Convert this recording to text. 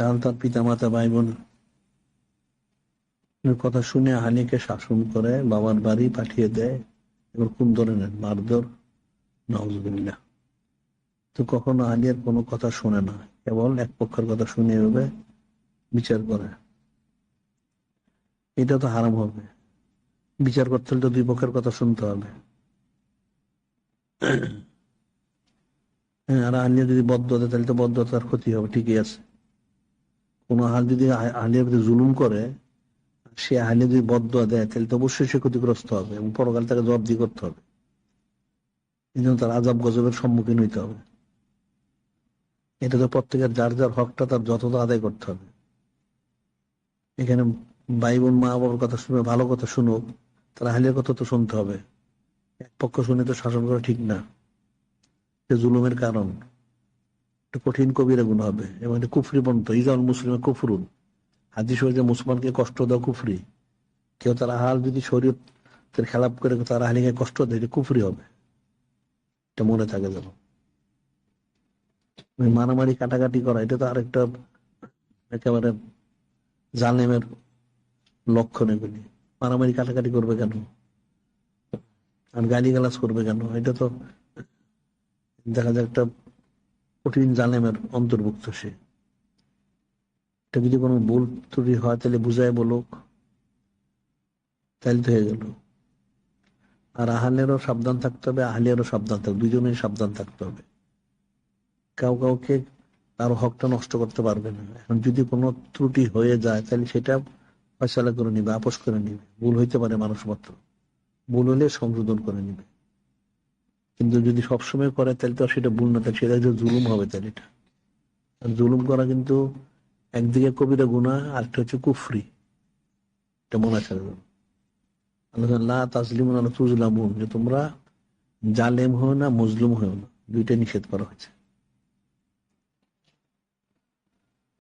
কারণ তার পিতা মাতা ভাই বোন কথা শুনে আহালিকে শাসন করে, বাবার বাড়ি পাঠিয়ে দেয় এবার কোন ধরনের মারধর। নজবিল্লা তো কখনো আলিয়ার কোনো কথা শোনে না, কেবল এক পক্ষের কথা শুনে এভাবে বিচার করে। এটা তো হারাম হবে। বিচার করতে হলে তো দুই পক্ষের কথা শুনতে হবে। আর আলিয়া যদি বদ্ধ তাহলে তো বদ্ধতার ক্ষতি হবে, ঠিকই আছে। কোন আহাল যদি আহ- আলিয়ার প্রতি জুলুম করে, সে আহলে যদি বদ্ধ দেয়, তাহলে তো অবশ্যই সে ক্ষতিগ্রস্ত হবে এবং পরকাল তাকে জবাবদি করতে হবে। এই জন্য তার আজাব গজবের সম্মুখীন হইতে হবে। এটা তো প্রত্যেকের যার যার হকটা তার যতটা আদায় করতে হবে। এখানে ভাই বোন মা বাবার কথা শুনে ভালো কথা শুনুক, তার আহলের কথা তো শুনতে হবে। এক পক্ষ শুনে তো শাসন করা ঠিক না। যে জুলুমের কারণ। এটা কঠিন কবিরা গুণ হবে। এবং এটা কুফরি বন্ত ইজাউল মুসলিমের কুফরুন। হাদিস হয়েছে মুসলমানকে কষ্ট দেওয়া কুফরি। কেউ তার আহাল যদি শরীয়তের খেলাপ করে, তার আহালিকে কষ্ট দেয়, এটা কুফরি হবে। এটা মনে থাকে যেন। মারামারি কাটাকাটি করা, এটা তো আরেকটা একেবারে জালেমের লক্ষণ এগুলি। মারামারি কাটাকাটি করবে কেন? আর গালি গালাজ করবে কেন? এটা তো দেখা যায় একটা কঠিন জালেমের অন্তর্ভুক্ত সে। এটা যদি কোনো ভুল ত্রুটি হয়, তাহলে বুঝায় বলুক তাহলে হয়ে গেল। আর আহালেরও সাবধান থাকতে হবে আহলিয়ারও সাবধান থাকবে দুজনেই সাবধান থাকতে হবে। কাউ কাউকে তার হকটা নষ্ট করতে পারবে না। এখন যদি কোনো ত্রুটি হয়ে যায়, তাহলে সেটা ফয়সালা করে নিবে, আপোষ করে নিবে। ভুল হইতে পারে মানুষ মাত্র ভুল হলে সংশোধন করে নিবে। যদি সবসময় করে, তাহলে তো সেটা ভুল না সেটা জুলুম হবে তাহলে এটা। জুলুম করা কিন্তু একদিকে কবিরা গুণা আরেকটা হচ্ছে কুফরি। এটা মনে আছে তাজলিমুন আল্লাহ তুজলামুন যে তোমরা জালেম হও না, মজলুম হও না। দুইটা নিষেধ করা হয়েছে।